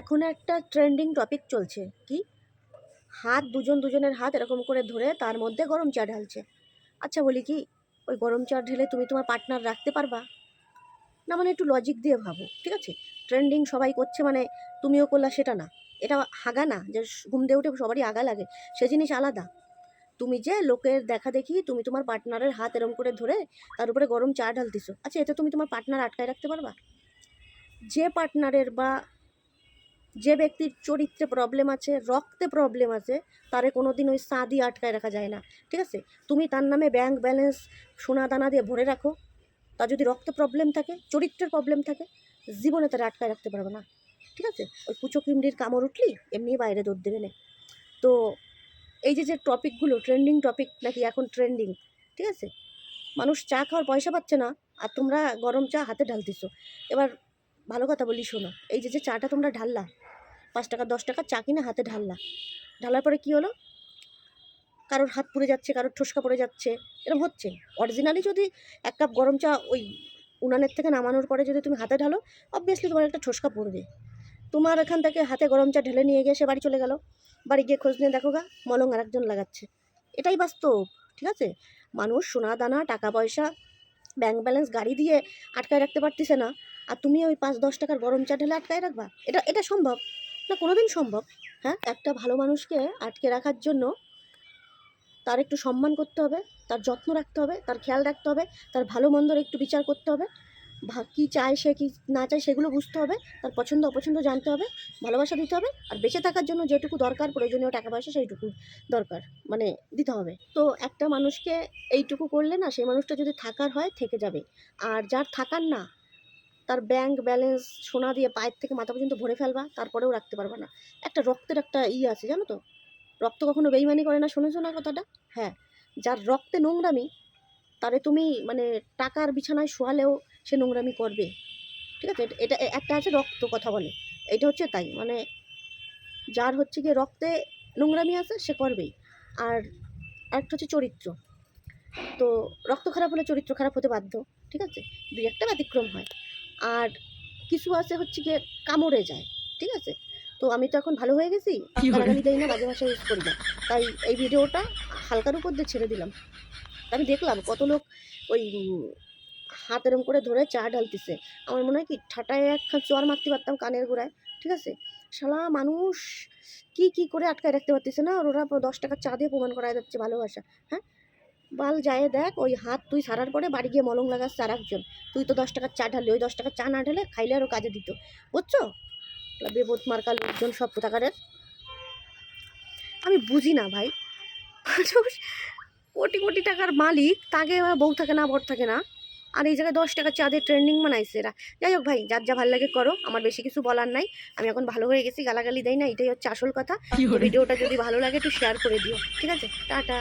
এখন একটা trending topic চলছে, কি? হাত দুজন দুজনের হাত এরকম করে ধরে তার মধ্যে গরম চা ঢালছে। আচ্ছা বলি কি, ওই গরম চা ঢেলে তুমি তোমার পার্টনার রাখতে পারবা? না মানে একটু লজিক দিয়ে ভাবো, ঠিক আছে? ট্রেন্ডিং সবাই করছে মানে তুমিও করলা সেটা না। এটা হাগা না, যে ঘুম দিয়ে উঠে সবারই আগা লাগে, সে জিনিস আলাদা। তুমি যে লোকের দেখা দেখি তুমি তোমার পার্টনারের হাত এরম করে ধরে তার উপরে গরম চা ঢালতেছো আচ্ছা এতে তুমি তোমার পার্টনার আটকায় রাখতে পারবা? যে পার্টনারের বা যে ব্যক্তির চরিত্রে প্রবলেম আছে, রক্তে প্রবলেম আছে, তারে কোনো দিন ওই দিয়ে আটকায় রাখা যায় না। ঠিক আছে? তুমি তার নামে ব্যাংক ব্যালেন্স সোনা দানা দিয়ে ভরে রাখো। তার যদি রক্তে প্রবলেম থাকে, চরিত্রের প্রবলেম থাকে, জীবনে তারা আটকায় রাখতে পারবে না। ঠিক আছে? ওই কুচো কিমড়ির কামড় উঠলি এমনি বাইরে দৌড় দেবে না। তো এই যে যে টপিকগুলো ট্রেন্ডিং টপিক নাকি এখন ট্রেন্ডিং ঠিক আছে? মানুষ চা খাওয়ার পয়সা পাচ্ছে না, আর তোমরা গরম চা হাতে ঢালতেছো। এবার ভালো কথা বলি, শোনো। এই যে যে চাটা তোমরা ঢাললা, পাঁচ টাকা, দশ টাকা চা কিনে হাতে ঢাললা। ঢালার পরে কী হলো? কারোর হাত পুড়ে যাচ্ছে, কারোর ঠোসকা পড়ে যাচ্ছে এরকম হচ্ছে। অরিজিনালি যদি এক কাপ গরম চা ওই উনানের থেকে নামানোর পরে যদি তুমি হাতে ঢালো অবভিয়াসলি তোমার একটা ঠোসকা পড়বে। তোমার এখান থেকে হাতে গরম চা ঢেলে নিয়ে গিয়ে সে বাড়ি চলে গেল। বাড়ি গিয়ে খোঁজ নিয়ে দেখো গা, মলং আর একজন লাগাচ্ছে। এটাই বাস্তব, ঠিক আছে? মানুষ সোনা, দানা, টাকা পয়সা ব্যাংক ব্যালেন্স গাড়ি দিয়ে আটকায় রাখতে পারতেছে না। আর তুমি ওই পাঁচ, দশ টাকার গরম চা ঢেলে আটকায় রাখবা? এটা এটা সম্ভব? না, কোনোদিন সম্ভব। হ্যাঁ একটা ভালো মানুষকে আটকে রাখার জন্য তার একটু সম্মান করতে হবে, তার যত্ন রাখতে হবে, তার খেয়াল রাখতে হবে, তার ভালো মন্দর একটু বিচার করতে হবে। কী চায় সে, কী না চায় সেগুলো বুঝতে হবে, তার পছন্দ, অপছন্দ জানতে হবে, ভালোবাসা দিতে হবে, আর বেঁচে থাকার জন্য যেটুকু দরকার, প্রয়োজনীয় টাকা পয়সা সেইটুকু দরকার মানে দিতে হবে। তো একটা মানুষকে এইটুকু করলে না সেই মানুষটা যদি থাকার হয়, থেকে যাবে। আর যার থাকার না তার ব্যাংক ব্যালেন্স সোনা দিয়ে পায়ের থেকে মাথা পর্যন্ত ভরে ফেলবা, তারপরেও রাখতে পারবা না। একটা রক্তের একটা ই আছে, জানো তো? রক্ত কখনো বেইমানি করে না, শুনেছো না কথাটা? হ্যাঁ যার রক্তে নোংরামি, তারে তুমি মানে টাকার বিছানায় শোয়ালেও সে নোংরামি করবে। ঠিক আছে? এটা- একটা আছে রক্ত কথা বলে। এটা হচ্ছে তাই মানে যার হচ্ছে গিয়ে রক্তে নোংরামি আছে, সে করবেই। আর একটা হচ্ছে চরিত্র। তো রক্ত খারাপ হলে চরিত্র খারাপ হতে বাধ্য, ঠিক আছে? দুই একটা ব্যতিক্রম হয়। আর কিছু আছে হচ্ছে গিয়ে কামড়ে যায় ঠিক আছে? তো আমি তো এখন ভালো হয়ে গেছি দেই না বাজে ভাষা ইউজ করি না। তাই এই ভিডিওটা হালকার উপর দিয়ে ছেড়ে দিলাম। আমি দেখলাম কত লোক ওই হাত এরম করে ধরে চা ঢালতেছে। আমার মনে হয় কি ঠাটায় একখান চর মারতে পারতাম কানের গোড়ায় ঠিক আছে? শালা মানুষ কি কি করে আটকায় রাখতে পারতেছে না? আর ওরা দশ টাকা চা দিয়ে প্রমাণ করা যাচ্ছে ভালোবাসা হ্যাঁ? বাল যায় দেখ ওই হাত তুই সারার পরে বাড়ি গিয়ে মলম লাগাস আর একজন তুই তো দশ টাকার চা ঢালি ওই দশ টাকার চা না ঢালে খাইলে আরও কাজে দিত। বুঝছ? বেবোধ মার্কা লোকজন সব কোথাকারের? আমি বুঝি না ভাই। মানুষ কোটি কোটি টাকার মালিক তাকে বউ থাকে না বর থাকে না। আর এই জায়গায় দশ টাকা চাঁদের ট্রেন্ডিং বানাইছে এরা। যাই হোক ভাই যার যা ভালো লাগে করো আমার বেশি কিছু বলার নাই। আমি এখন ভালো হয়ে গেছি গালাগালি দেয় না এটাই হচ্ছে আসল কথা। ভিডিওটা যদি ভালো লাগে একটু শেয়ার করে দিও। ঠিক আছে? টাটা।